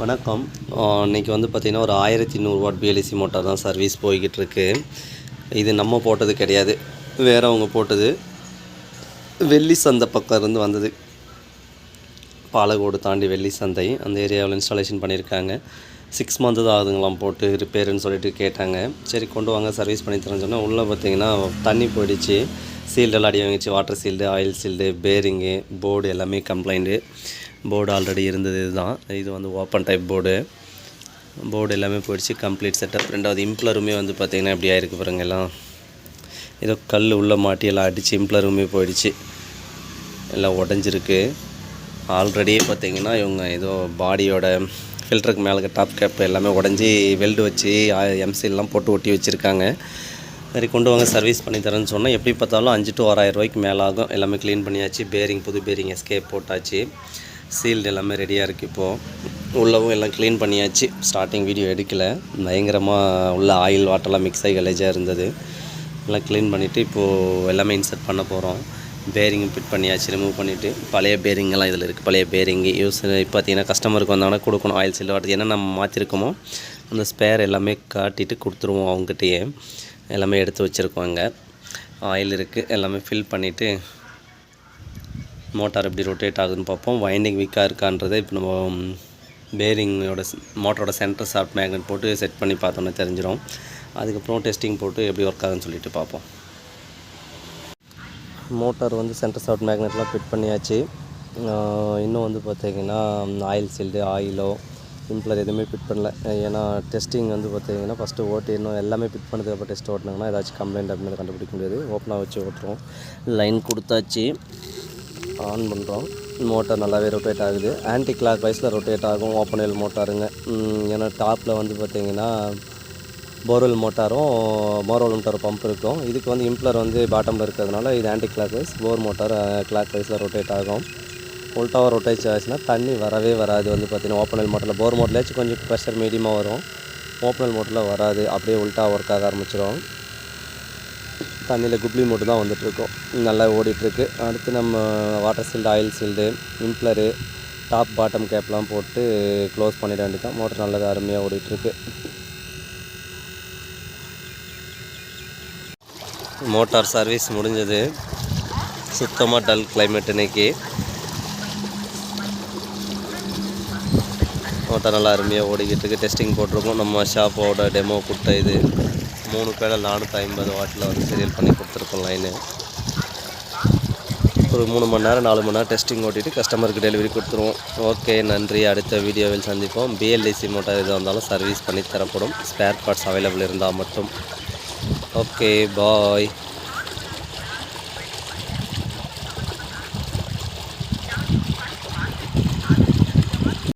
வணக்கம். இன்றைக்கி வந்து பார்த்திங்கன்னா ஒரு ஆயிரத்தி நூறு வாட் மோட்டார் தான் சர்வீஸ் போய்கிட்டுருக்கு. இது நம்ம போட்டது கிடையாது வேறவங்க போட்டது. வெள்ளி சந்தை பக்கம் இருந்து வந்தது. பாலக்கோடு தாண்டி வெள்ளி சந்தை அந்த ஏரியாவில் இன்ஸ்டாலேஷன் பண்ணியிருக்காங்க. சிக்ஸ் மந்த்து தான் ஆகுதுங்களாம் போட்டு ரிப்பேருன்னு சொல்லிட்டு கேட்டாங்க. சரி கொண்டு வாங்க சர்வீஸ் பண்ணி தரேன்னு சொன்னால் உள்ளே பார்த்தீங்கன்னா தண்ணி போயிடுச்சு. சீல்டெல்லாம் அடி வாங்கிச்சு water seal oil seal bearing board எல்லாமே கம்ப்ளைண்ட்டு போர்டு ஆல்ரெடி இருந்தது இதுதான். இது வந்து ஓப்பன் டைப் போர்டு போர்டு எல்லாமே போயிடுச்சு கம்ப்ளீட் செட்டப் ரெண்டாவது இம்ப்ளருமே வந்து பார்த்திங்கன்னா இப்படி ஆயிருக்கு பாருங்க எல்லாம். ஏதோ கல் உள்ளே மாட்டி எல்லாம் அடித்து இம்ப்ளருமே போயிடுச்சு. எல்லாம் உடஞ்சிருக்கு. ஆல்ரெடியே பார்த்திங்கன்னா இவங்க ஏதோ பாடியோட ஃபில்டருக்கு மேலே டாப் கேப் எல்லாமே உடஞ்சி வெல்டு வச்சு எம்சிலெலாம் போட்டு ஒட்டி வச்சுருக்காங்க. சரி கொண்டு வாங்க சர்வீஸ் பண்ணி தரேன்னு சொன்னால் எப்படி பார்த்தாலும் அஞ்சு டு ஆறாயிரம் ரூபாய்க்கு மேலே ஆகும். எல்லாமே க்ளீன் பண்ணியாச்சு. பேரிங் புது பேரிங் எஸ்கேப் போட்டாச்சு. சீல்டு எல்லாமே ரெடியாக இருக்குது இப்போது உள்ளவும் எல்லாம் க்ளீன் பண்ணியாச்சு. ஸ்டார்டிங் வீடியோ எடுக்கலை. பயங்கரமாக உள்ள ஆயில் வாட்டர்லாம் மிக்ஸ் ஆகி கலேஜாக இருந்தது. எல்லாம் க்ளீன் பண்ணிவிட்டு இப்போது எல்லாமே இன்சர்ட் பண்ண போகிறோம் பேரிங் ஃபிட் பண்ணியாச்சு ரிமூவ் பண்ணிவிட்டு பழைய பேரிங்கெல்லாம் இதில் இருக்குது பழைய பேரிங் யூஸ் இப்போ பார்த்தீங்கன்னா கஸ்டமருக்கு வந்தாங்கன்னா கொடுக்கணும். ஆயில் சீல்டு வாட்டர் என்ன நம்ம மாற்றிருக்கோமோ அந்த ஸ்பேர் எல்லாமே காட்டிட்டு கொடுத்துருவோம் அவங்ககிட்டயே. எல்லாமே எடுத்து வச்சுருக்கோங்க ஆயில் இருக்குது எல்லாமே ஃபில் பண்ணிவிட்டு மோட்டார் எப்படி ரொட்டேட் ஆகுதுன்னு பார்ப்போம். வைண்டிங் வீக்காக இருக்கான்றதை இப்போ நம்ம பேரிங்கோட மோட்டரோட சென்டர் சாஃப்ட் மேக்னெட் போட்டு செட் பண்ணி பார்த்தோன்னே தெரிஞ்சிடும் அதுக்கப்புறம் டெஸ்டிங் போட்டு எப்படி ஒர்க் ஆகுதுன்னு சொல்லிட்டு பார்ப்போம். மோட்டார் வந்து சென்டர் சாஃப்ட் மேக்னெட்லாம் ஃபிட் பண்ணியாச்சு. இன்னும் வந்து பார்த்திங்கன்னா ஆயில் சீல்டு ஆயிலோ சிம்பிளர் எதுவுமே ஃபிட் பண்ணல. ஏன்னா டெஸ்டிங் வந்து பார்த்தீங்கன்னா ஃபஸ்ட்டு ஓட்டு இன்னும் எல்லாமே ஃபிட் பண்ணதுக்கப்புறம் டெஸ்ட் ஓட்டினாங்கன்னா ஏதாச்சும் கம்ப்ளைண்ட் அப்படின்னு கண்டுபிடிக்க முடியாது. ஓப்பனாக வச்சு ஓட்டுறோம். லைன் கொடுத்தாச்சு. ஆன் பண்ணுறோம் மோட்டார் நல்லாவே ரொட்டேட் ஆகுது. ஆன்டி கிளாக் வைஸில் ரொட்டேட் ஆகும். ஓப்பன் வெல் மோட்டாருங்க. ஏன்னா டாப்பில் வந்து பார்த்தீங்கன்னா போர்வெல் மோட்டாரும் போர்வெல் மோட்டார் பம்ப் இருக்கும். இதுக்கு வந்து இம்ப்ளர் வந்து பாட்டமில் இருக்கிறதுனால இது anticlockwise bore motor clock வைஸில் ரொட்டேட் ஆகும். உல்ட்டாவாக ரொட்டேட் ஆச்சுன்னா தண்ணி வரவே வராது வந்து பார்த்தீங்கன்னா ஓப்பன் வெல் மோட்டரில். போர் மோட்டர்லேயாச்சும் கொஞ்சம் ப்ரெஷர் மீடியமாக வரும். ஓப்பன் வெல் மோட்டரில் வராது. அப்படியே உல்ட்டா ஒர்க் ஆக ஆரம்பிச்சிடும் தண்ணியில் குப்ளி மட்டும் தான் வந்துட்டுருக்கோம். நல்லா ஓடிட்டுருக்கு. அடுத்து நம்ம water seal oil seal impeller top bottom கேப்லாம் போட்டு க்ளோஸ் பண்ணிட வேண்டியதான் மோட்டர் நல்லது அருமையாக ஓடிட்டுருக்கு. மோட்டார் சர்வீஸ் முடிஞ்சது. சுத்தமாக டல் கிளைமேட் இன்றைக்கி மோட்டார் நல்லா அருமையாக ஓடிக்கிட்டு இருக்கு. டெஸ்டிங் போட்டிருக்கோம். நம்ம ஷாப்போட டெமோ கொடுத்த இது. மூணு பேடல் நானூற்றி ஐம்பது வாட்டில் வந்து சீரியல் பண்ணி கொடுத்துருக்கோம் லைனு ஒரு மூணு மணி நேரம் நாலு மணி நேரம் டெஸ்டிங் ஓட்டிட்டு கஸ்டமருக்கு டெலிவரி கொடுத்துருவோம். ஓகே நன்றி. அடுத்த வீடியோவில் சந்திப்போம். பிஎல்டிசி மோட்டார் எது இருந்தாலும் சர்வீஸ் பண்ணி தரப்படும். ஸ்பேர் பார்ட்ஸ் அவைலபிள் இருந்தால் மட்டும். Okay bye